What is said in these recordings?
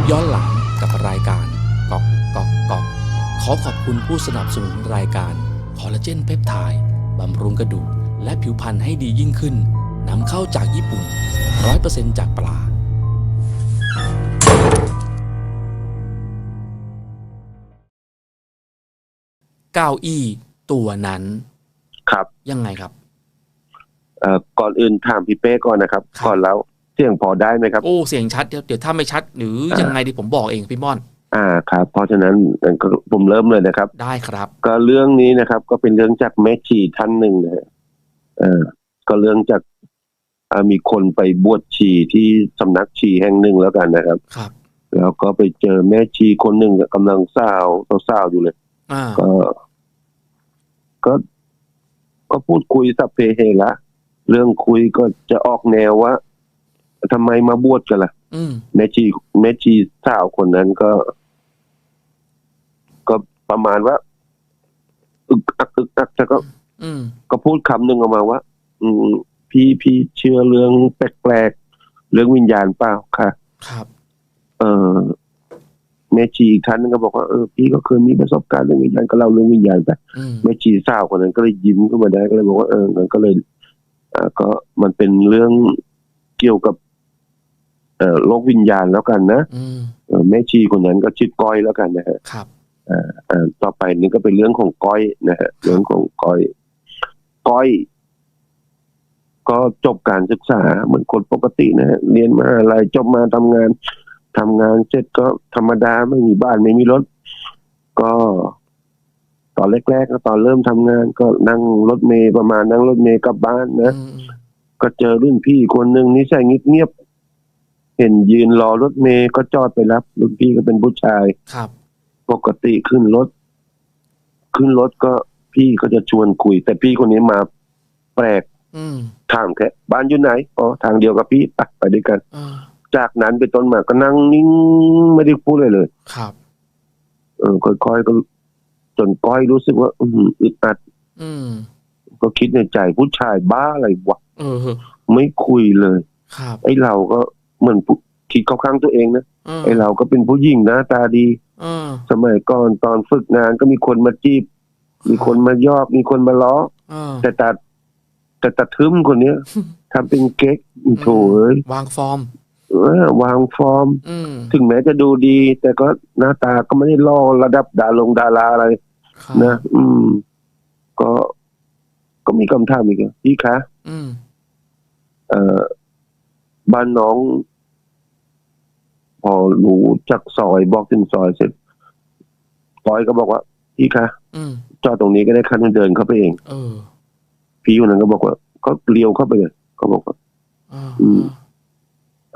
ปย้อนหลังกับรายการกอกกอกกอกขอขอบคุณผู้สนับสนุนรายการคอลลาเจนเพปไทด์บำรุงกระดูกและผิวพรรณให้ดียิ่งขึ้นนำเข้าจากญี่ปุ่น 100%จากปลาเก้าอี้ตัวนั้น ครับ ยังไงครับ เอ่อก่อนอื่นถามพี่เป้ก่อนนะครับครับก่อนแล้วเสียงพอได้ไหมครับ โอ้เสียงชัดเดี๋ยวเดี๋ยวถ้าไม่ชัดหรือยังไงดิผมบอกเองพี่ม่อน อ่าครับ เพราะฉะนั้นงั้นก็ผมเริ่มเลยนะครับ ได้ครับ ก็เรื่องนี้นะครับ ก็เป็นเรื่องจากแม่ชีท่านหนึ่งนะฮะเออก็เรื่องจากอ่ามีคนไปบวชชีที่สำนักชีแห่งหนึ่งแล้วกันนะครับ ครับ แล้วก็ไปเจอแม่ชีคนหนึ่งกำลังเศร้าเศร้าๆอยู่เลยอ่าก็ ก็ก็พูดคุยสัพเพเฮระเรื่องคุยก็จะออกแนวว่า ทำไมมาบวชกันล่ะอืมแม่ชีแม่ชีสาวคนนั้นก็ ก็ประมาณว่าอึกอักอึกอักแต่ก็อืมก็พูดคำหนึ่งออกมาว่า อืม พี่พี่เชื่อเรื่องแปลกๆเรื่องวิญญาณเปล่าค่ะ ครับ เออแม่ชีอีกท่านนึงก็บอกว่าเออพี่ก็เคยมีประสบการณ์เรื่องวิญญาณก็เล่าเรื่องวิญญาณไปอืมแม่ชีสาวคนนั้นก็เลยยิ้มขึ้นมาได้ก็เลยบอกว่าเอองั้นก็เลย อ่า ก็มันเป็นเรื่องเกี่ยวกับเอ่อ โลกวิญญาณแล้วกันนะอืมเออแม่ชีคนนั้นก็ชื่อก้อยแล้วกันนะฮะครับอ่าต่อไปนี่ก็เป็นเรื่องของก้อยนะฮะเรื่องของก้อย ก้อย ก็จบการศึกษาเหมือนคนปกตินะฮะเรียนมหาลัยจบมาทำงานทำงานเสร็จก็ธรรมดาไม่มีบ้านไม่มีรถ ก็ตอนแรกๆก็ตอนเริ่มทำงาน ก็นั่งรถเมย์ประมาณนั่งรถเมย์กลับบ้านนะอืมก็เจอรุ่นพี่คนหนึ่งนิสัยเงียบๆ เห็นยืนรอรถเมย์ก็จอดไปรับรุ่นพี่ก็เป็นผู้ชายครับ ปกติขึ้นรถ ขึ้นรถก็พี่ก็จะชวนคุย แต่พี่คนนี้มาแปลกอืมถามแค่บ้านอยู่ไหนอ๋อทางเดียวกับพี่ไปไปด้วยกัน อ่าจากนั้นไปนต้นมาก็นั่งนิ่งไม่ได้พูดเลยเลย ครับ เออค่อยๆก็จนก้อยรู้สึกว่า อืมอึดอัดอืมก็คิดในใจผู้ชายบ้าอะไรวะเออไม่คุยเลย ครับ ไอ้เราก็ เหมือนผู้คิดเข้าข้างตัวเองนะเออไอ้เราก็เป็นผู้หญิงหน้าตาดีเออสมัยก่อนตอนฝึกงานก็มีคนมาจีบ มีคนมายอกมีคนมาล้อเออแต่ตัดแต่ตัดทึมคนเนี้ยทำเป็นเก๊กโถเอ้ยวางฟอร์มเออวางฟอร์มอืมถึงแม้จะดูดี แต่ก็หน้าตาก็ไม่ได้ล่อระดับดาลงดาราอะไรครับนะอืม ก็ก็มีคำถามอีกอะพี่คะอืมเอ่อบ้านน้อง พอรู้จักซอยบอกถึงซอยเสร็จปอยก็บอกว่า พี่คะอืมจอดตรงนี้ก็ได้คันเดินเข้าไปเองเออพี่คนนั้นก็บอกว่าก็เลี้ยวเข้าไปเลยก็บอกว่าอ่าอืม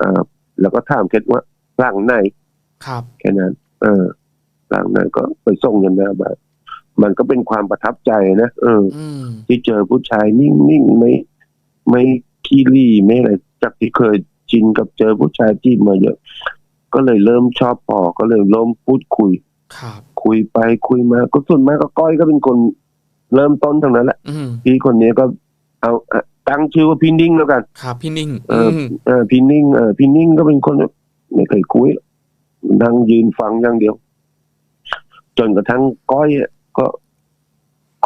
อ่าแล้วก็ถามแค่ว่าหลังไหนครับ แค่นั้น เออหลังไหนก็ไปส่งยันหน้าบ้านมันก็เป็นความประทับใจนะเอออืมที่เจอผู้ชายนิ่งๆไม่ไม่ขี้รี่ไม่อะไรจากที่เคยชินกับเจอผู้ชายจีบมาเยอะ ก็เลยเริ่มชอบพอก็เลยเริ่มพูดคุยครับคุยไปคุยมาก็ส่วนมากก็ก้อยก็เป็นคนเริ่มต้นทั้งนั้นแหละอืมพี่คนนี้ก็เอาอะตั้งชื่อว่าพี่นิ่งแล้วกันครับพี่นิ่งเออือมเออพี่นิ่งเออพี่นิ่งก็เป็นคนไม่เคยคุยนั่งยืนฟังอย่างเดียว จนกระทั่งก้อยอะก็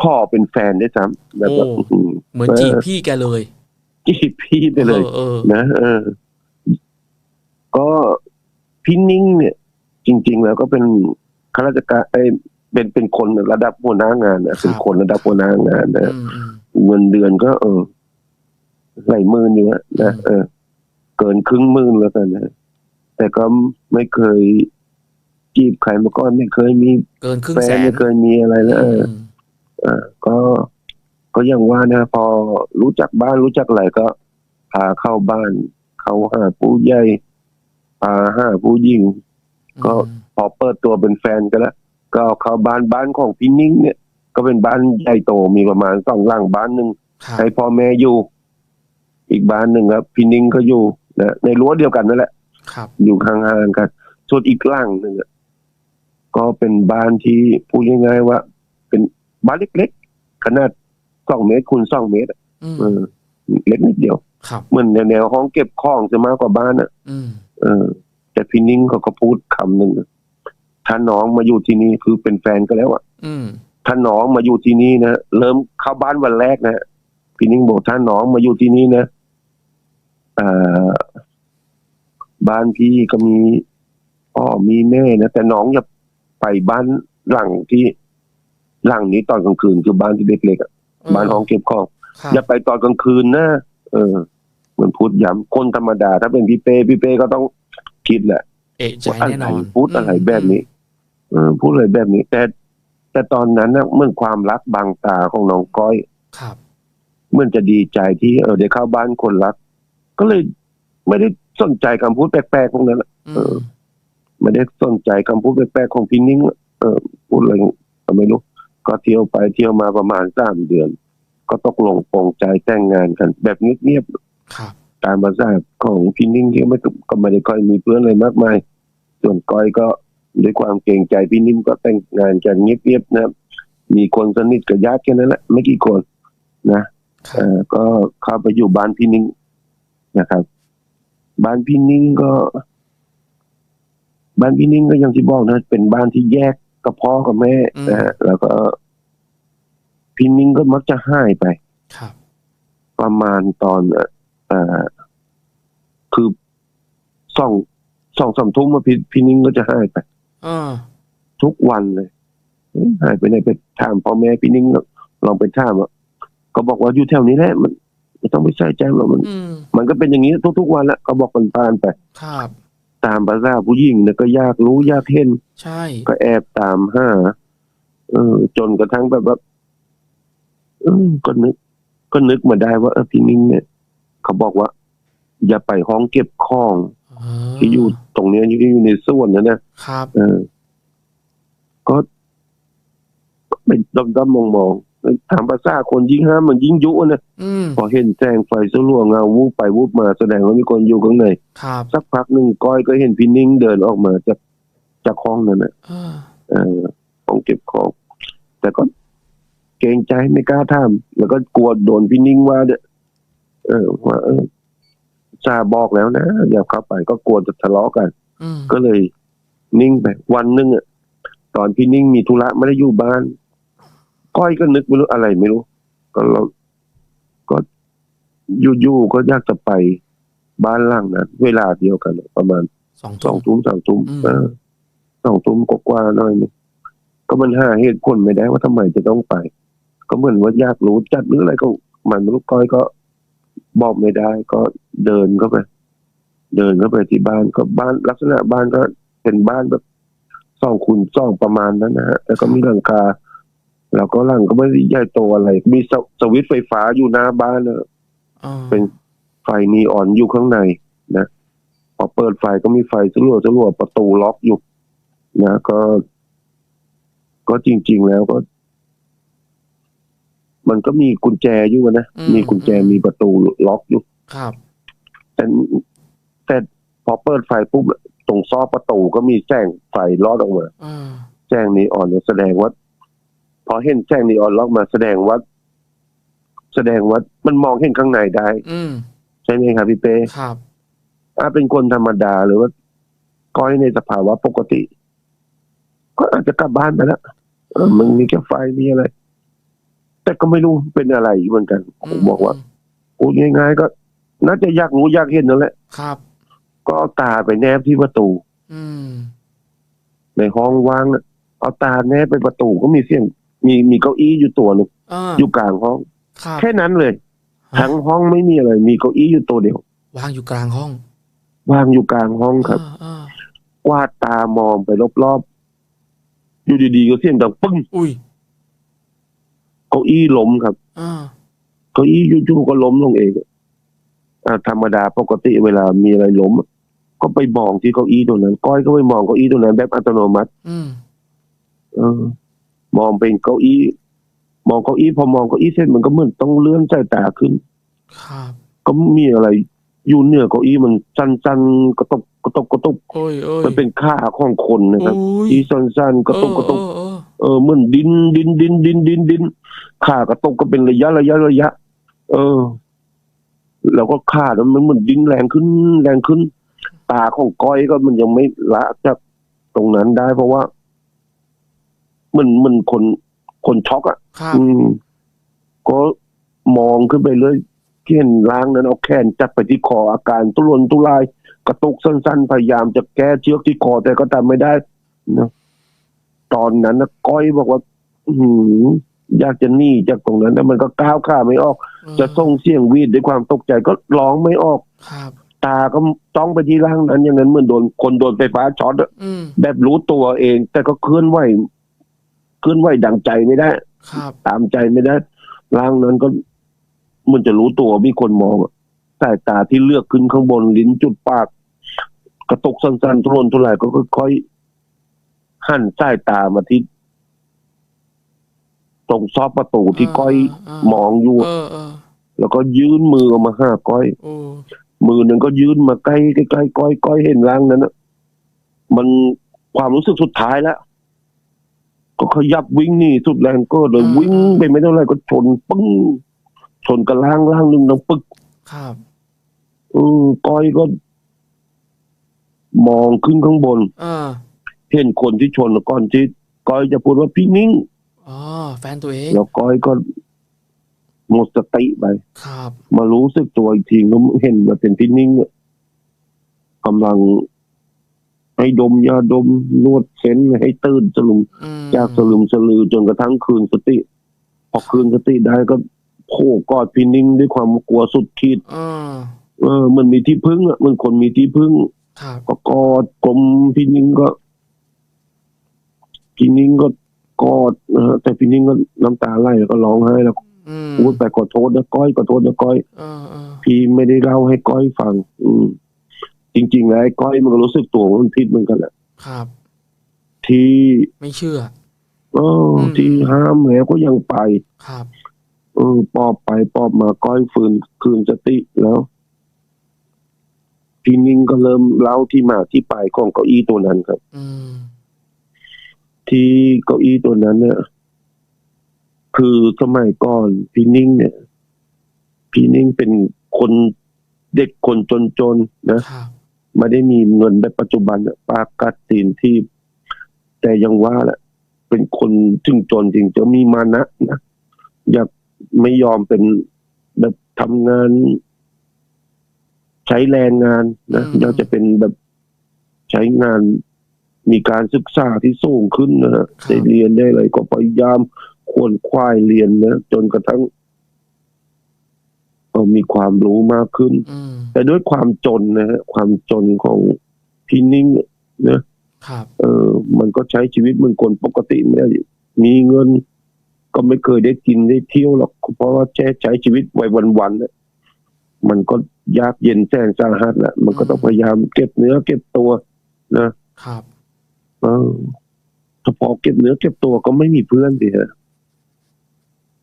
ขอเป็นแฟนได้วยซ้ำแบบว่าโอ้อื้อหือเหมือนจีบพี่แกเลยจีบพี่ไปเลยออเออนะเออ ก็ พี่นิ่งเนี่ย จริง ๆ แล้วก็เป็นข้าราชการไอ้ยเป็นเป็นคนระดับหัวหน้างานนะเป็นคนระดับหัวหน้างานนะอืมอืมเงินเดือนก็ เออหลายหมื่นอยู่อะนะอืมเออ เกินครึ่งหมื่นแล้วกันนะแต่ก็ไม่เคยจีบใครมาก่อนไม่เคยมีเกินครึ่งแฟแสนนไม่เคยมีอะไรแล้วเอออืมเอ่อก็ก็ยังว่านะพอรู้จักบ้านรู้จักอะไรก็พาเข้าบ้าน เขาหาผู้ใหญ่ พาหาผู้หญิง ก็อืมพอเปิดตัวเป็นแฟนกันแล้วก็เอาเข้าบ้านบ้านของพี่นิ่งเนี่ย ก็เป็นบ้านใหญ่โตมีประมาณสองหลังบ้านหนึ่งครับให้พ่อแม่อยู่ อีกบ้านหนึ่งครับพี่นิ่งก็อยู่นะในรั้วเดียวกันนั่นแหละครับอยู่ห่างๆกันส่วนอีกหลังหนึ่งอะก็เป็นบ้านที่พูดง่ายๆว่า เป็นบ้านเล็กๆขนาดสองเมตรคูณสองเมตรอะอืมเออเล็กนิดเดียวครับเหมือนแนวๆห้องเก็บของจะมากกว่าบ้านอะอืม เออแแต่พี่นิ้งเขาก็พูดคำหนึ่งถ้าน้องมาอยู่ที่นี่คือเป็นแฟนก็แล้วอะอืมถ้าน้องมาอยู่ที่นี่นะเริ่มเข้าบ้านวันแรกนะพี่นิ้งบอกถ้าน้องมาอยู่ที่นี่นะเอ่อบ้านพี่ก็มีพ่อมีแม่นะแต่น้องอย่าไปบ้านหลังที่หลังนี้ตอนกลางคืนคือบ้านที่เล็กๆอะบ้านห้องเก็บของครับอย่าไปตอนกลางคืนนะเออ เหมือนพูดย้ำคนธรรมดา ถ้าเป็นพี่เป้พี่เป้ก็ต้องคิดแหละเอะใจว่าอะไรแน่นอนพูดอะไรแบบนี้เออพูดอะไรแบบนี้ แต่ แต่ตอนนั้นนะเหมื่อนความรักบางตาของน้องก้อยครับเหมื่อนจะดีใจที่เออได้เข้าบ้านคนรัก ก็เลยไม่ได้สนใจคำพูดแปลกๆพวกนั้นอะอืเออมไม่ได้สนใจคำพูดแปลกๆของพี่นิ้งเออพูดอะไรก็ไม่รู้ก็เที่ยวไปเที่ยวมาประมาณสามเดือน ก็ตกลงปรงใจแต่งงานกัน แบบเงียบครับๆ ตามภาษาของพี่นิ่งที่ไม่ก็ไม่ได้ค่อยมีเพื่อนอะไรมากมาย ส่วนก้อยก็ด้วยความเกรงใจพี่นิ่มก็แต่งงานกันเงียบๆนะมีคนสนิทกับญาติแค่นั้นแหละไม่กี่คนนะครัเอ่บอก็เข้าไปอยู่บ้านพี่นิ่งนะครับ บ้านพี่นิ่งก็ บ้านพี่นิ่งก็อย่างที่บอกนะ เป็นบ้านที่แยกกับพ่อกับแม่นะฮะแล้วก็พี่นิ่งก็มักจะหายไปครับประมาณตอนเอ่อคือสองสองสามทุ่มมาพี่พี่นิ่งก็จะหายไปอ่าทุกวันเลยเอ๊ะหายไปไหนไปถามพ่อแม่พี่นิ่งลองไปถามอะก็บอกว่าอยู่แถวนี้แหละมันไม่ต้องไปใส่ใจหรอกมันอืมมันก็เป็นอย่างนี้ทุกๆวันละก็บอกกันผ่านไปครับตามภาษาผู้หญิงเนี่ยก็อยากรู้อยากเห็นใช่ ก็แอบตามหาเออ จนกระทั่งแบบว่าเออก็นึก ก็นึกมาได้ว่าเออพี่นิ่งเนี่ย เขาบอกว่า อย่าไปห้องเก็บของอ่าที่อยู่ตรงเนี้ยที่อยู่ในส่วนนั้นนะครับเออก็ก็ไปดมดมมองมองๆถามภาษาคนยิ่งห้ามมันยิ่งยุนะอืมพอเห็นแสงไฟสลัวเงาวูบไปวูบมาแสดงว่ามีคนอยู่ข้างในครับสักพักหนึ่งก้อยก็เห็นพี่นิ่งเดินออกมาจากจากห้องนั้นนะอ่าเออของเก็บของ แต่ก็เกรงใจไม่กล้าทำแล้วก็กลัวโดนพี่นิ่งว่าเด้อ เออว่าเออซาบอกแล้วนะอย่าเข้าไปก็กลัวจะทะเลาะกันอืมก็เลยนิ่งไปวันหนึงอะตอนพี่นิ่งมีธุระไม่ได้อยู่บ้าน ก้อยก็นึกไม่รู้อะไรไม่รู้ ก็เราก็อยู่ๆก็อยากจะไปบ้านหล่างนั้นเวลาเดียวกัน ประมาณสองสองทุ่มทุ่มสามทุ่มอืมเออสองทุ่มกว่าๆหน่อยนึงก็มันหาเหตุผลไม่ได้ว่าทำไมจะต้องไป ก็เหมือนว่าอยากรู้จัดหรืออะไรก็มันไม่รู้ก้อยก็ บอกไม่ได้ก็เดินเข้าไป เดินเข้าไปที่บ้านก็บ้านลักษณะบ้านก็เป็นบ้านแบบสองคูณสองประมาณนั้นนะฮะแล้วก็มีหลังคาแล้วก็หลังก็ไม่ได้ใหญ่โตอะไร มีสวสวิตช์ไฟฟ้าอยู่หน้าบ้านนะอ่าเป็นไฟนีออนอยู่ข้างในนะพอเปิดไฟก็มีไฟสลัวสลัวประตูล็อกอยู่นะก็ ก็จริง ๆ แล้วก็ มันก็มีกุญแจอยู่นะ มีกุญแจมีประตูล็อกอยู่ ครับ แต่แต่พอเปิดไฟปุ๊บตรงซอกประตูก็มีแสงไฟลอดออกมาอ่าแสงนีออนเนี่ยแสดงว่าพอเห็นแสงนีออนลอดมาแสดงว่าแสดงว่ามันมองเห็นข้างในได้ อืมใช่ไหมครับพี่เป้ครับถ้าเป็นคนธรรมดาหรือว่าก้อยในสภาวะปกติ ก็อาจจะกลับบ้านไปแล้วเออมึงมีแค่ไฟมีอะไร แต่ก็ไม่รู้เป็นอะไรเหมือนกัน ผมบอกว่าพูดง่ายๆก็ น่าจะอยากรู้อยากเห็นนั่นแหละครับ ก็เอาตาไปแนบที่ประตู อืมในห้องว่างน่ะเอาตาแนบไปประตูก็มีเสียง มีมีเก้าอี้อยู่ตัวหนึ่งอ่าอยู่กลางห้องครับแค่นั้นเลยทั้งห้องไม่มีอะไร มีเก้าอี้อยู่ตัวเดียววางอยู่กลางห้องวางอยู่กลางห้องครับอ่าอ่ากวาดตามองไปรอบๆอยู่ดีๆก็เสียงดังปึ้งอุ้ย เก้าอี้ล้มครับอ่าเก้าอี้อยู่ๆก็ล้มลงเองอ่าธรรมดาปกติเวลามีอะไรล้ม ก็ไปมองที่เก้าอี้ตรงนั้น ก้อยก็ไปมองเก้าอี้ตรงนั้น แบบอัตโนมัติอืมเออมองเป็นเก้าอี้ มองเก้าอี้พอมองเก้าอี้เสร็จมันก็เหมือนต้องเลื่อนสายตาขึ้นครับก็มีอะไรอยู่เหนือเก้าอี้มันสั้นๆกระตกกระตกกระตุกโอ้ยโอ้ยมันเป็นขาของคนนะครับโอ้ยที่สั้นๆกระตุกกระตุกเออเออเออเหมือนดินดินดินดินดินดิน ขากระตกก็เป็นระยะระยะระยะ เออ แล้วก็ขาดมันเหมือนดินแรงขึ้น แรงขึ้น ตาของก้อยก็มันยังไม่ละจากตรงนั้นได้เพราะว่า มันมันคนคนช็อกอะครับอืม ก็มองขึ้นไปเลยเห็นร่างนั้นเอาแขนจับไปที่คออาการตุรนตุรายกระตุกสั้นๆ พยายามจะแก้เชือกที่คอแต่ก็ทำไม่ได้นะตอนนั้นนะก้อยบอกว่า อือหื ออยากจะหนีจากตรงนั้นแต่มันก็ก้าวขาไม่ออก จะส่งเสียงวีดด้วยความตกใจก็ร้องไม่ออกครับตาก็จ้องไปที่ร่างนั้นอย่างนั้นเหมือนโดนคนโดนไฟฟ้าช็อตอะอืมแบบรู้ตัวเอง แต่ก็เคลื่อนไหวเคลื่อนไหวดังใจไม่ได้ครับตามใจไม่ได้ร่างนั้นก็มันจะรู้ตัวมีคนมองอะสายตาที่เลือกขึ้นข้างบนลิ้นจุดปาก กระตุกสั้นๆทุรนทุรายก็ค่อยๆหันสายตามาที่ ตรงซอกประตูที่ก้อยมองอยู่ เออเออแล้วก็ยื่นมือออกมาหาก้อย โอ้มือหนึ่งก็ยื่นมาใกล้ใกล้ๆก้อยก้อยเห็นร่างนั้นอะมันความรู้สึกสุดท้ายแล้ว ก็ขยับวิ่งหนีสุดแรงก็เลยวิ่งไปไม่เท่าไหร่ก็ชนปึ้งชนกับร่างร่างหนึ่งดังปึก ครับเออก้อยก็ มองขึ้นข้างบน เออเห็นคนที่ชนก่อนที่ก้อยจะพูดว่าพี่นิ่ง อ๋อแฟนตัวเองแล้วก้อยก็หมดสติไปครับมารู้สึกตัวอีกทีก็เห็นว่าเป็นพี่นิ่งเนี่ยกำลังให้ดมยาดมนวดเส้นให้ตื่นสลุมอืมจากสลุมสลือจนกระทั่งคืนสติ พอคืนสติได้ก็โผล่กอดพี่นิ่งด้วยความกลัวสุดขีดเออเออ มันมีที่พึ่งอะมันคนมีที่พึ่ง ครับก็กอดกลมพี่นิ่งก็พี่นิ่งก็ กอดนะฮะแต่พี่นิ่งก็น้ำตาไหลแล้วก็ร้องไห้แล้วอืมพูดไปขอโทษนะก้อยขอโทษนะก้อย เออเออพี่ไม่ได้เล่าให้ก้อยฟัง อืม จริง ๆ แล้วไอ้ก้อยมันก็รู้สึกตัวว่ามันผิดเหมือนกันแหละครับ ที่ไม่เชื่อ เอออืมที่ห้ามแล้วก็ยังไป ครับ เออปอบไปปอบมาก้อยฟื้นคืนสติแล้ว พี่นิ่งก็เริ่มเล่าที่มาที่ไปของเก้าอี้ตัวนั้นครับ อืม ที่เก้าอี้ตัวนั้นเนี่ยคือสมัยก่อนพี่นิ่ง เนี่ย พี่นิ่งเป็นคนเด็กคนจนๆนะครับไม่ได้มีเงินแบบปัจจุบันอะปากกัดตีนที่ แต่ยังว่าแหละเป็นคนถึงจนจริงจะมีมานะนะอยากไม่ยอมเป็นแบบทำงาน ใช้แรงงานนะอยากจะเป็นแบบใช้งาน มีการศึกษาที่สูงขึ้นนะฮะได้เรียนได้อะไรก็พยายามควรควายเรียนนะจนกระทั่งเอ่อมีความรู้มากขึ้นอืมแต่ด้วยความจนนะฮะความจนของพี่นิ่งเนี่ยครับเออ มันก็ใช้ชีวิตเหมือนคนปกติไม่ได้มีเงิน ก็ไม่เคยได้กินได้เที่ยวหรอกเพราะว่าแค่ใช้ชีวิตไว้วันๆเนี่ยมันก็ยากเย็นแสนสาหัสแหละมันก็ต้องพยายามเก็บเนื้อเก็บตัวนะครับ เออถ้าพอเก็บเนื้อเก็บตัวก็ไม่มีเพื่อนสิฮะ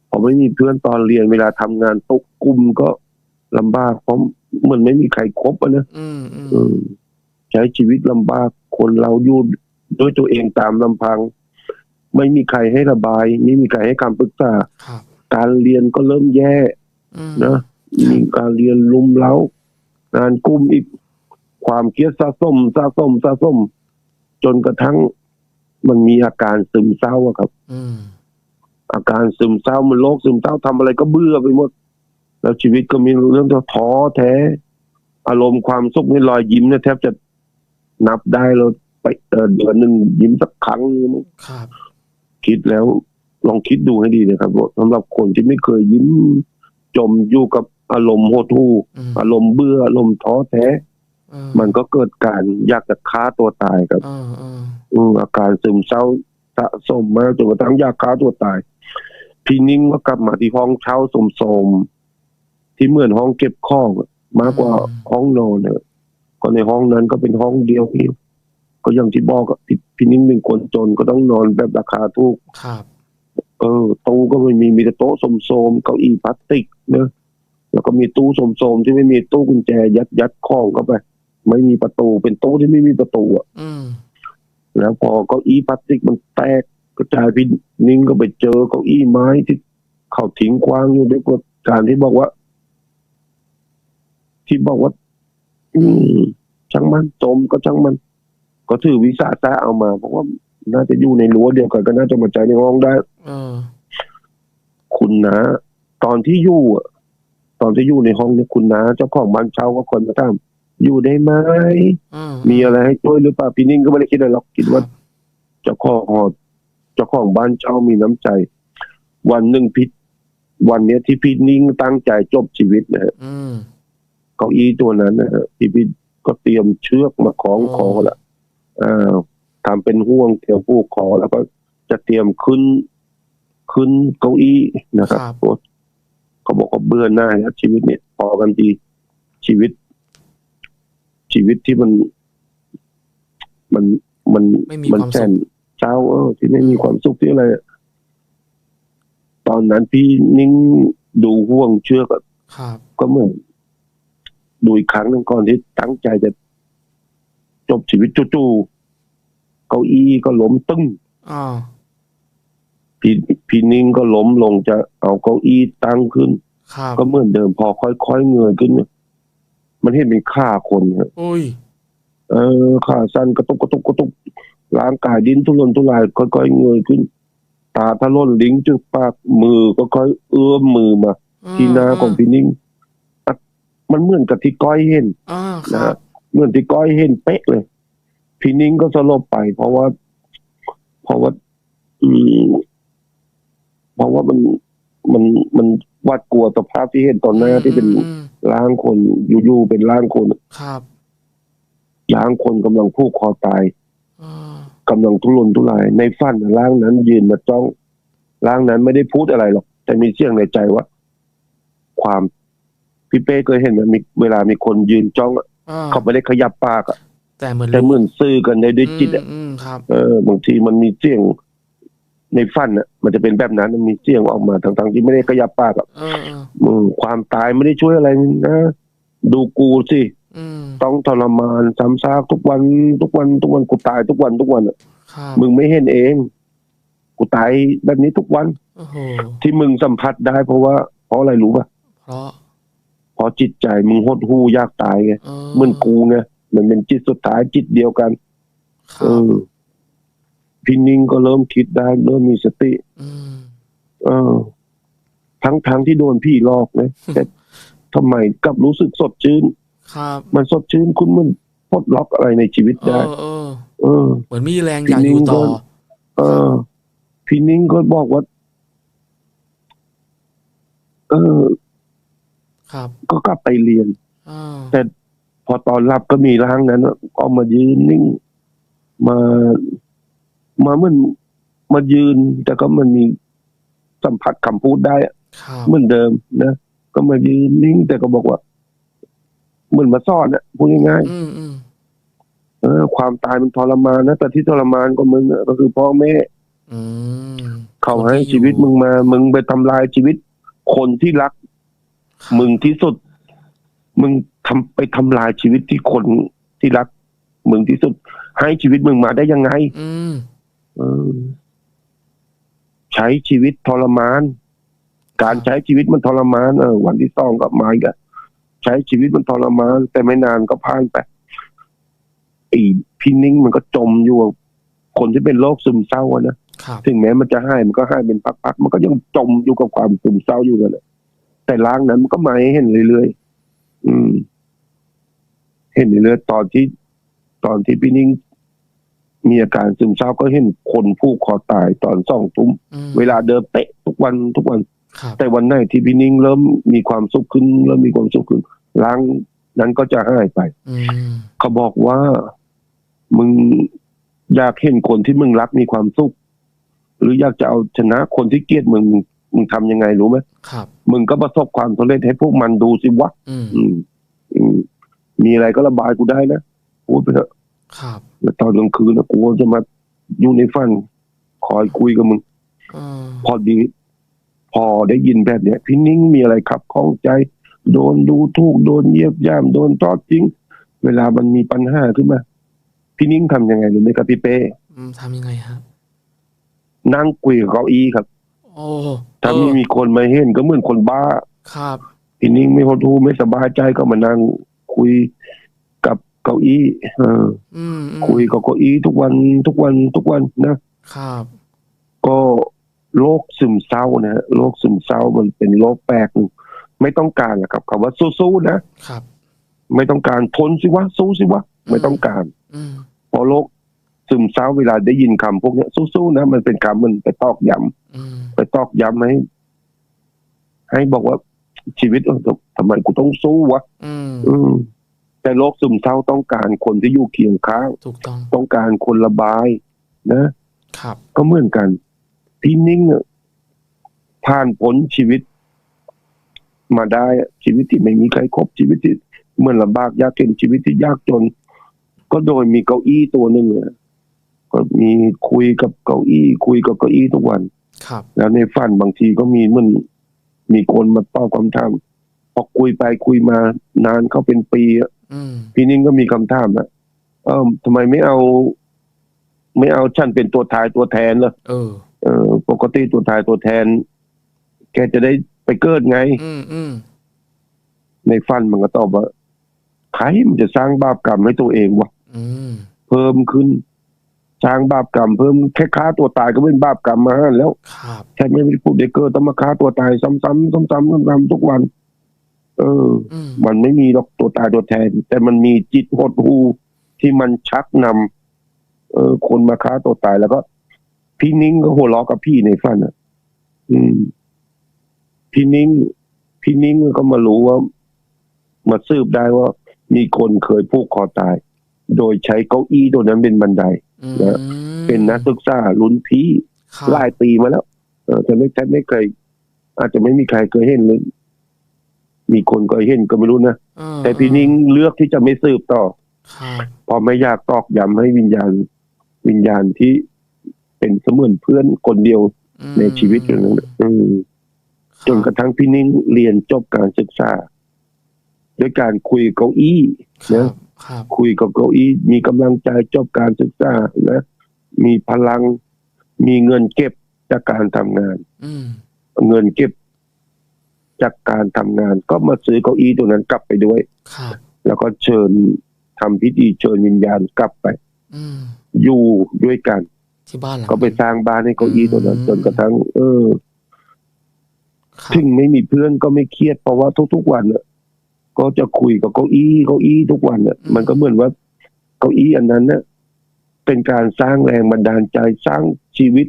พอไม่มีเพื่อนตอนเรียนเวลาทำงานตกกลุ่มก็ลำบากเพราะมันไม่มีใครคบอะนะอืมอืมเออใช้ชีวิตลำบากคนเราอยู่ด้วยตัวเองตามลำพัง ไม่มีใครให้ระบาย ไม่มีใครให้คำปรึกษาครับการเรียนก็เริ่มแย่อืมนะมีการเรียนลุมเล้างานกลุ่มอีกความเครียดสะสมสะสมสะสม จนกระทั่งมันมีอาการซึมเศร้าอะครับ อืมอาการซึมเศร้ามันโรคซึมเศร้าทำอะไรก็เบื่อไปหมด แล้วชีวิตก็มีเรื่องท้อแท้ อารมณ์ความสุขนี่รอยยิ้มเนี่ยแทบจะนับได้เราไปเอ่อเดือนหนึ่งยิ้มสักครั้งนึงมั้งครับ คิดแล้วลองคิดดูให้ดีนะครับว่าสำหรับคนที่ไม่เคยยิ้ม จมอยู่กับอารมณ์โหดหู่อืมอารมณ์เบื่ออารมณ์ท้อแท้เออ มันก็เกิดการอยากจะฆ่าตัวตายครับเออเอออืมอาการซึมเศร้าสะสมมากจนกระทั่งอยากฆ่าตัวตาย พี่นิ่งก็กลับมาที่ห้องเช่าสมๆที่เหมือนห้องเก็บของอะมากกว่าห้องนอนเนี่ยก็ในห้องนั้นก็เป็นห้องเดียวที่ก็อย่างที่บอกอะพี่พี่นิ่งเป็นคนจนก็ต้องนอนแบบราคาถูกครับ เออตู้ก็ไม่มีมีแต่โต๊ะสมๆเก้าอี้พลาสติกเนอะแล้วก็มีตู้สมๆที่ไม่มีตู้กุญแจยัดยัดของเข้าไป ไม่มีประตูเป็นตู้ที่ไม่มีประตูอะอืมแล้วพอเก้าอี้พลาสติกมันแตกกระจายพี่นิ่งก็ไปเจอเก้าอี้ไม้ที่เขาทิ้งกว้างอยู่ด้วยการที่บอกว่า ที่บอกว่า อืมช่างมันจมก็ช่างมัน ก็ถือวิสาสะเอามาเพราะว่าน่าจะอยู่ในรั้วเดียวกันก็น่าจะมาใจในห้องได้เออคุณนะตอนที่อยู่อะตอนที่อยู่ในห้องเนี่ยคุณนะเจ้าของบ้านเช่าก็คนมาถาม อยู่ได้ไหมเออมีอะไรให้ช่วยหรือเปล่าพี่นิ่งก็ไม่ได้คิดอะไรหรอกคิดว่า เจ้าของหอเจ้าของบ้านเช่ามีน้ำใจ วันหนึ่งพี่วันเนี้ยที่พี่นิ่งตั้งใจจบชีวิตนะฮะอืมเก้าอี้ตัวนั้นนะฮะพี่พี่ก็เตรียมเชือกมาคล้องคอละอ่าทำเป็นห่วงเตรียมผูกคอแล้วก็จะเตรียมขึ้นขึ้นเก้าอี้นะครับครับโอ้เขาบอกว่าเบื่อหน้าแล้วชีวิตเนี่ยพอกันทีชีวิต ชีวิตที่มัน มันมันไม่มีมันความแสสุนขเศร้าเออที่ไม่มีความสุขที่อะไรอะตอนนั้นพี่นิ่งดูห่วงเชือกอะครับก็เหมือนดูอีกครั้งหนึ่งก่อนที่ตั้งใจจะจบชีวิตจู่ๆเก้าอี้ก็ล้มตึ้งอ่าพี่พี่นิ่งก็ล้มลงจะเอาเก้าอี้ตั้งขึ้นครับก็เหมือนเดิมพอค่อยๆเงยขึ้นเนี่ย มันเห็นเป็นขาคนครับอุ้ย เออขาสั้นกระตุกกระตุกกระตุกร่างกายดิ้นทุรนทุรายค่อยๆเงยขึ้น ตาทะล่นลิ้งจุกปากมือก็ค่อยเอื้อมมือมา ที่หน้าของพี่นิ่งอะมันเหมือนกับที่ก้อยเห็น อ่าคนะรัฮะบเหมือนที่ก้อยเห็นเป๊ะเลย พี่นิ้งก็สลบไป เพราะว่า เพราะว่า อืมเพราะว่ามันมันมัน หวัดกลัวสภาพที่เห็นตอนหน้าที่เป็นอืมร่างคนอยู่ๆเป็นร่างคนครับร่างคนกำลังผูกคอตายอ่ากำลังทุรนทุราย ในฝันน่ะร่างนั้นยืนมาจ้องร่างนั้นไม่ได้พูดอะไรหรอก แต่มีเสียงในใจว่า ความพี่เป้เคยเห็นไหมมีเวลามีคนยืนจ้องอะอ่าเขาไม่ได้ขยับปากอะแต่เหมือนแต่เหมือนสื่อกันได้ด้วยจิตอะอืมอืมครับเออบางทีมันมีเสียง ในฟันอะมันจะเป็นแบบนั้นมันมีเสียงออกมาทั้งๆที่ไม่ได้ขยับปากอะเออเอออืมความตายไม่ได้ช่วยอะไรนะดูกูสิอืมต้องทรมานซ้ำซากทุกวัน ทุกวัน ทุกวันกูตายทุกวันทุกวันอะครับมึงไม่เห็นเอง กูตายแบบนี้ทุกวันโอ้โหที่มึงสัมผัสได้เพราะว่า เพราะอะไรรู้ป่ะเพราะเพราะจิตใจมึงหดหู่ยากตายไงเออเหมือนกูไงมันเป็นจิตสุดท้ายจิตเดียวกันคเอรับอ พี่นิ่งก็เริ่มคิดได้เริ่มมีสติอืมเออทั้งทั้งที่โดนพี่หลอกนะแต่ทำไมกลับรู้สึกสดชื่นครับมันสดชื่นคุณมันปลดล็อกอะไรในชีวิตเอได้อเออเออเหมือนมีแรงอยากอยู่ต่อ เออ พี่นิ่งก็บอกว่า เออ ครับ ก็กลับไปเรียนอ่าแต่พอตอนรับก็มีร่างนั้นอะก็มายืนนิ่ง มา มาเหมือนมายืน แต่ก็มันมีสัมผัสคำพูดได้อะครับเหมือนเดิมนะก็มายืนนิ่ง แต่ก็บอกว่าเหมือนมาซ่อนอะพูดง่ายอืมอืมๆเออ ความตายมันทรมานนะแต่ที่ทรมานก็มึงอะก็คือพ่อแม่อืมเขาให้ชีวิตมึงมา มึงไปทำลายชีวิต คนที่รัก มึงที่สุด มึงทำไปทำลายชีวิตที่คนที่รัก มึงที่สุด ให้ชีวิตมึงมาได้ยังไงอืมเออ ใช้ชีวิตทรมาน การใช้ชีวิตมันทรมานเออวันที่สองก็มาอีกอะใช้ชีวิตมันทรมาน แต่ไม่นานก็ผ่านไปไอ้พี่นิ่งมันก็จมอยู่กับคนที่เป็นโรคซึมเศร้าอะนะครับถึงแม้มันจะให้มันก็ให้เป็นพักๆมันก็ยังจมอยู่กับความซึมเศร้าอยู่นั่นแหละแต่ล้างนั้นมันก็มาให้เห็นเรื่อยๆอืม เห็นเรื่อยๆตอนที่ ตอนที่พี่นิ่ง มีอาการซึมเศร้าก็เห็นคนผูกคอตายตอนสองทุ่มอืมเวลาเดิมเป๊ะทุกวันทุกวันครับแต่วันไหนที่พี่นิ่งเริ่มมีความสุขขึ้น เริ่มมีความสุขขึ้นล้างนั้นก็จะหายไปอืมเขาบอกว่ามึงอยากเห็นคนที่มึงรักมีความสุข หรืออยากจะเอาชนะคนที่เกลียดมึงมึงทำยังไงรู้ไหมครับมึงก็ประสบความสำเร็จให้พวกมันดูสิวะอืมอืมอืมมีอะไรก็ระบายกูได้นะพูดไปเถอะ ครับแล้วตอนกลางคืนนะกูก็จะมาอยู่ในฝันคอยคุยกับมึงอ่าพอดี พอได้ยินแบบเนี้ยพี่นิ่งมีอะไรขับข้องใจ โดนดูถูกโดนเหยียบย่ำโดนทอดทิ้ง เวลามันมีปัญหาขึ้นมาพี่นิ่งทำยังไงรู้ไหมครับพี่เป้อืมทำยังไงฮะนั่งคุยกับเก้าอี้ครับโอ้ถ้าเอไม่อมีคนมาเห็นก็เหมือนคนบ้า ครับ พี่นิ่งไม่พอทูไม่สบายใจก็มานั่งคุยกับ เก้าอี้เอออืมอืมคุยกับเก้าอี้ทุกวันทุกวันทุกวันนะครับ ก็โรคซึมเศร้านะฮะโรคซึมเศร้ามันเป็นโรคแปลกหนึ่งไม่ต้องการหรอกครับคำว่าสู้ๆนะครับ ไม่ต้องการทนสิวะสู้สิวะไม่ต้องการอืมเพราะโรคซึมเศร้าเวลาได้ยินคำพวกเนี้ยสู้ๆนะมันเป็นคำมันไปตอกย้อืมำไปตอกย้ำให้ให้บอกว่าชีวิตเออทำไมกูต้องสู้วะอืมอืม แต่โรคซึมเศร้าต้องการคนที่อยู่เคียงข้างถูกต้องต้องการคนระบายนะ ครับ ก็เหมือนกันพี่นิ่งอะผ่านพ้นชีวิต มาได้อะชีวิตที่ไม่มีใครครบชีวิตที่เหมือนลำบากยากเข็นชีวิตที่ยากจน ก็โดยมีเก้าอี้ตัวหนึ่งอะก็มีคุยกับเก้าอี้ คุยกับเก้าอี้ทุกวัน ครับ แล้วในฝันบางทีก็มีเหมันมีคนมาตอบคำถาม พอคุยไปคุยมานานเขาเป็นปีอะอืมพี่นิ่งก็มีคำถามอะเออทำไมไม่เอา ไม่เอาฉันเป็นตัวทายตัวแทนล่ะเออเออปกติตัวทายตัวแทน แกจะได้ไปเกิดไง อืมอืมในฟันมันก็ตอบว่าใครมันจะสร้างบาปกรรมให้ตัวเองวะอืมเพิ่มขึ้น สร้างบาปกรรมเพิ่มแค่ฆ่าตัวตายก็เป็นบาปกรรมมาห้าแล้ว ครับแค่ไม่ได้พูดได้เกิดต้องมาฆ่าตัวตายซ้ำๆซ้ำๆซ้ำๆทุกวัน เออ อืมมันไม่มีหรอกตัวตายตัวแทน แต่มันมีจิตหดหูที่มันชักนำเออ คนมาฆ่าตัวตายแล้วก็ พี่นิ้งก็หัวเราะกับพี่ในฝันอะ อืม พี่นิ้งพี่นิ้งก็มารู้ว่า มาสืบได้ว่า มีคนเคยผูกคอตาย โดยใช้เก้าอี้ตัวนั้นเป็นบันได อืมนะเป็นนักศึกษารุ่นพี่ ครับหลายปีมาแล้ว เออแต่ไม่แทบไม่เคย อาจจะไม่มีใครเคยเห็นเลย มีคนเคยเห็นก็ไม่รู้นะเออแต่พี่นิ้งเลือกที่จะไม่สืบต่อครับเพอไม่อยากตอกย้ำให้วิญญาณ วิญญาณที่เป็นเสมือนเพื่อนคนเดียวอืมในชีวิตอย่างนั้นน่ะอืมจนกระทั่งพี่นิ้งเรียนจบการศึกษาด้วยการคุยเก้าอี้ครับนะครับคุยกับเก้าอี้มีกำลังใจจบการศึกษานะมีพลัง มีเงินเก็บจากการทำงานอืมเงินเก็บ จากการทำงานก็มาซื้อเก้าอี้ตัวนั้นกลับไปด้วยครับแล้วก็เชิญทำพิธีเชิญวิญญาณกลับไป อืมอยู่ด้วยกันที่บ้านหลังก็ไปสร้างบ้านให้เก้าอี้ตัวนั้นอืมจนกระทั่งเออครับถึงไม่มีเพื่อนก็ไม่เครียดเพราะว่าทุกๆวันเนี่ยก็จะคุยกับเก้าอี้เก้าอี้ทุกวันเนี่ยมันก็เหมือนว่า เก้าอี้อันนั้นเนี่ยเป็นการสร้างแรงบันดาลใจสร้างชีวิต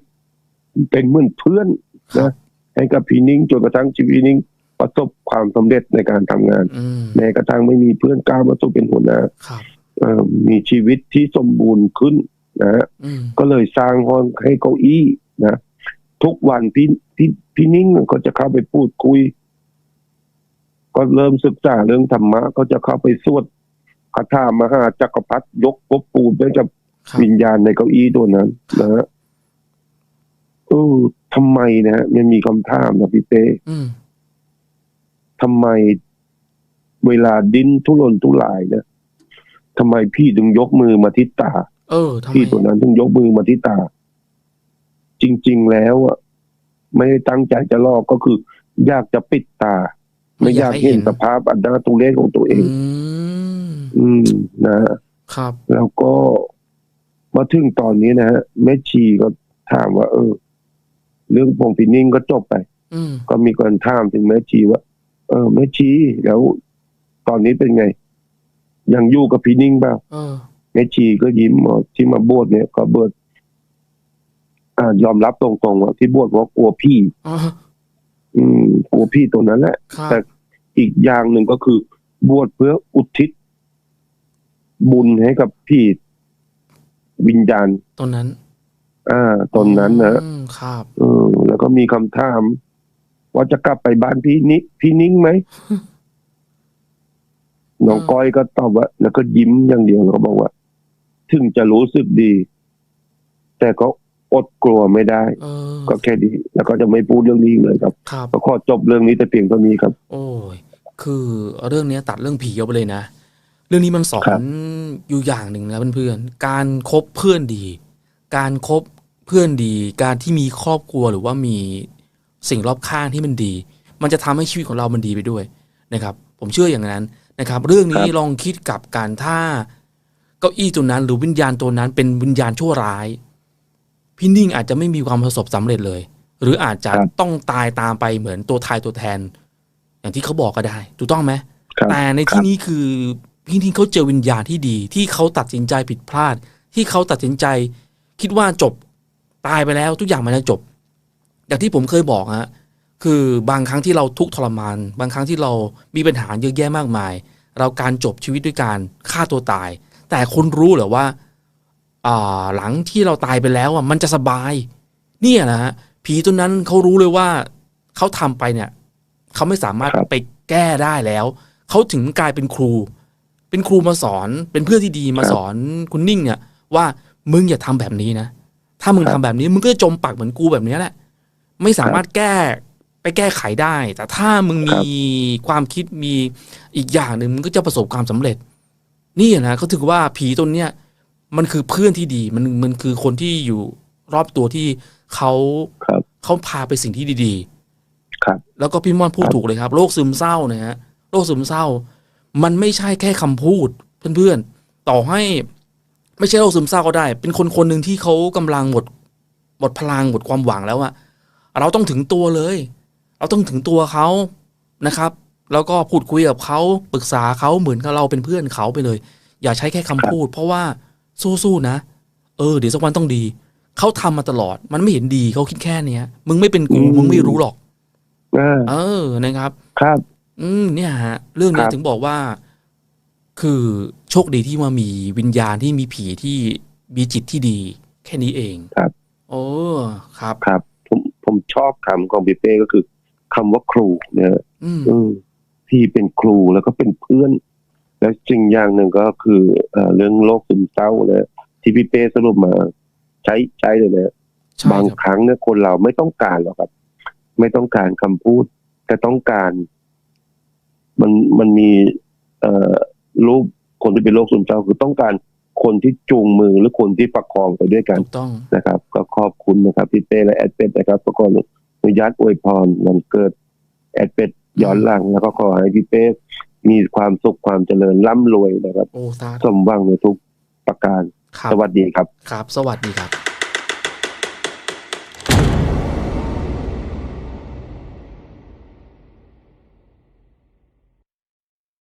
เป็นเหมือนเพื่อนครับให้กับพี่นิ้งจนกระทั่งชีวิตนิ้ง ประสบความสำเร็จในการทำงานอืมแม้กระทั่งไม่มีเพื่อนกล้ามาสู่เป็นหัวหน้าครับเอ่อมีชีวิตที่สมบูรณ์ขึ้นนะฮะอืมก็เลยสร้างห้องให้เก้าอี้นะทุกวันพี่พี่พี่นิ่งก็จะเข้าไปพูดคุย ก็เริ่มศึกษาเรื่องธรรมะ ก็จะเข้าไปสวดคาถามหาจักรพรรดิยกภพปูนไปกับครับวิญญาณในเก้าอี้ตัวนั้นนะฮะเออทำไมนะฮะมันมีคำถามนะพี่เต้อืม ทำไมเวลาดิ้นทุรนทุรายนะทำไมพี่ถึงยกมือมาที่ตา เออทำไมพี่ตัวนั้นถึงยกมือมาที่ตา จริง ๆ แล้วอะไม่ได้ตั้งใจจะลอกก็คือ อยากจะปิดตา ไม่อยากเห็นสภาพอันน่าทุเรศของตัวเออืงมอืมนะครับ แล้วก็มาถึงตอนนี้นะฮะแม่ชีก็ถามว่า เออ เรื่องพงพินิ่งก็จบไปอืมก็มีคนถามถึงแม่ชีว่า เออแม่ชีแล้วตอนนี้เป็นไง ยังอยู่กับพี่นิ่งเปล่าเออแม่ชีก็ยิ้มบอกที่มาบวชเนี่ย ก็บวชอ่ายอมรับตรงๆว่าที่บวชเพราะกลัวพี่อ๋ออืมกลัวพี่ตัวนั้นแหละครับแต่อีกอย่างหนึ่งก็คือบวชเพื่ออุทิศบุญให้กับพี่วิญญาณตอนนั้น อ่าตนนั้นนะอืมครับเออแล้วก็มีคำถาม ว่าจะกลับไปบ้านพี่นิพี่นิ้งไหมน้องก้อยก็ตอบว่า แล้วก็ยิ้มอย่างเดียวแล้วก็บอกว่า ถึงจะรู้สึกดี แต่ก็อดกลัวไม่ได้เออก็แค่นี้แล้วก็จะไม่พูดเรื่องนี้อีกเลยครับครับก็ขอจบเรื่องนี้แต่เพียงเท่านี้ครับ โอ้ยคือเรื่องเนี้ยตัดเรื่องผีออกไปเลยนะ เรื่องนี้มันสอครันบอยู่อย่างหนึ่งนะเพื่อนๆ การคบเพื่อนดี การคบเพื่อนดี การที่มีครอบครัวหรือว่ามี สิ่งรอบข้างที่มันดี มันจะทำให้ชีวิตของเรามันดีไปด้วยนะครับ ผมเชื่ออย่างนั้นนะครับ เรื่องนี้ลองคิดกับการถ้าเก้าอี้ตัวนั้น หรือวิญญาณตัวนั้นเป็นวิญญาณชั่วร้าย พี่นิ่งอาจจะไม่มีความประสบสำเร็จเลย หรืออาจจะครับต้องตายตามไปเหมือนตัวทายตัวแทน อย่างที่เขาบอกก็ได้ถูกต้องไหมครับแต่ในครัที่บนี้คือพี่นิ่งเขาเจอวิญญาณที่ดี ที่เขาตัดสินใจผิดพลาด ที่เขาตัดสินใจ คิดว่าจบตายไปแล้วทุกอย่างมันจะจบ อย่างที่ผมเคยบอกฮะคือบางครั้งที่เราทุกข์ทรมาน บางครั้งที่เรามีปัญหาเยอะแยะมากมาย เราการจบชีวิตด้วยการฆ่าตัวตาย แต่คุณรู้เหรอว่าอ่าหลังที่เราตายไปแล้วอะมันจะสบาย เนี่ยนะฮะผีตัวนั้นเขารู้เลยว่าเขาทำไปเนี่ยเขาไม่สามารถครับไปแก้ได้แล้วเขาถึงกลายเป็นครู เป็นครูมาสอนเป็นเพื่อนที่ดีมาสอนคุณนิ่งเนี่ยว่ามึงอย่าทำแบบนี้นะ ถ้ามึงครัทำบแบบนี้มึงก็จะจมปักเหมือนกูแบบนี้แหละ ไม่สามารถแก้ไปแก้ไขได้ แต่ถ้ามึงครัมีบความคิดมีอีกอย่างหนึ่งมึงก็จะประสบความสำเร็จ นี่นะเขาถือว่าผีตัวเนี้ยมันคือเพื่อนที่ดี มันมันคือคนที่อยู่รอบตัวที่เขาครับเขาพาไปสิ่งที่ดีๆครับ แล้วก็พี่ม่อนพูดครับถูกเลยครับโรคซึมเศร้านะฮะโรคซึมเศร้า มันไม่ใช่แค่คำพูดเพื่อนๆ ต่อให้ไม่ใช่โรคซึมเศร้าก็ได้ เป็นคนคนหนึ่งที่เขากำลังหมดหมดพลังหมดความหวังแล้วอะ เราต้องถึงตัวเลย เราต้องถึงตัวเขานะครับ แล้วก็พูดคุยกับเขาปรึกษาเขาเหมือนกับเราเป็นเพื่อนเขาไปเลย อย่าใช้แค่คำพูด เพราะว่าสู้ๆนะ เออ เดี๋ยวสักวันต้องดีเขาทำมาตลอด มันไม่เห็นดีเขาคิดแค่เนี้ย มึงไม่เป็นกูอืมมึงไม่รู้หรอกอ่าเออนะครับ ครับ อืมเนี่ยฮะ เรื่องเนี้ยครับถึงบอกว่า คือโชคดีที่ว่ามีวิญญาณที่มีผีที่มีจิตที่ดี แค่นี้เอง ครับ โอ้ครับครับผมผม ชอบคำของพี่เป้ก็คือคำว่าครูเนี่ยอืมอืมที่เป็นครูแล้วก็เป็นเพื่อน แล้วจริงอย่างหนึ่งก็คือเอ่อเรื่องโรคซึมเศร้าเนี่ยที่พี่เป้สรุปมา ใช้ใช้เลยนะใช่บางครับครั้งเนี่ยคนเราไม่ต้องการหรอกครับ ไม่ต้องการคำพูด แต่ต้องการ มันมันมี เอ่อรูปคนที่เป็นโรคซึมเศร้าคือต้องการ คนที่จูงมือหรือคนที่ประคองไปด้วยกันถูกต้องนะครับ ก็ขอบคุณนะครับพี่เป้และแอดเป็ดนะครับก็ขออนุญาตอวยพรวันเกิด แอดเป็ดย้อนหลังแล้วก็ขอให้พี่เป้มีความสุขความเจริญร่ำรวยนะครับ โอ้สาสมหวังในทุกประการ ครับ สวัสดีครับ ครับ สวัสดีครับ